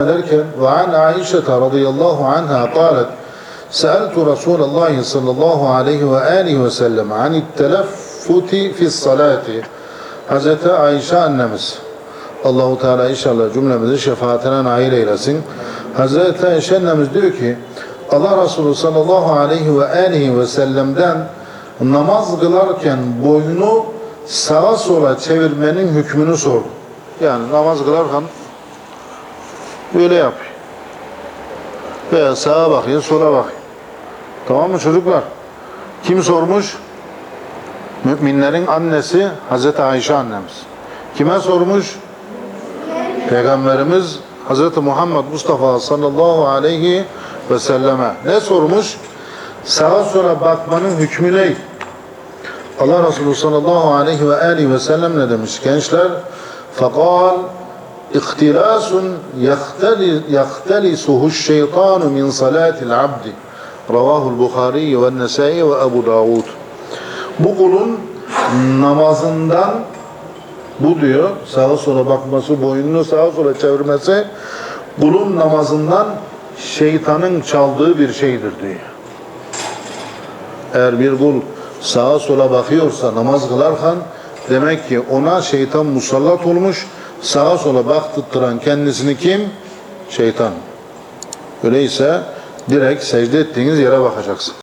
ederken ve an Aişe radıyallahu anha قالت سألت رسول الله صلى الله عليه وآله وسلم عن التلفت في الصلاة Hazreti Ayşe annemiz Allahu Teala inşallah cümlemizi şefaatine nail eylesin. Hazreti Ayşe annemiz diyor ki Allah Resulü sallallahu aleyhi ve aleyhi ve sellem'den namaz kılarken boynu sağa sola çevirmenin hükmünü sordu. Yani namaz kılarken böyle yapıyor. Veya sağa bakıyor, sola bakıyor. Tamam mı çocuklar? Kim sormuş? Müminlerin annesi Hazreti Ayşe annemiz. Kime sormuş? Peygamberimiz Hazreti Muhammed Mustafa sallallahu aleyhi ve selleme. Ne sormuş? Sağa sola bakmanın hükmü ne? Allah Resulü sallallahu aleyhi ve aleyhi ve sellem ne demiş? Gençler, فَقَالْ اِخْتِلَاسٌ يَخْتَلِسُهُ الشَّيْطَانُ مِنْ صَلَاةِ الْعَبْدِ Ravahul Bukhari ve Nesai ve Ebu Davud. Bu kulun namazından bu diyor sağa sola bakması, boynunu sağa sola çevirmesi kulun namazından şeytanın çaldığı bir şeydir diyor. Eğer bir kul sağa sola bakıyorsa namaz kılarken demek ki ona şeytan musallat olmuş. Sağa sola baktırtıran kendisini kim? Şeytan. Öyleyse direkt secde ettiğiniz yere bakacaksın.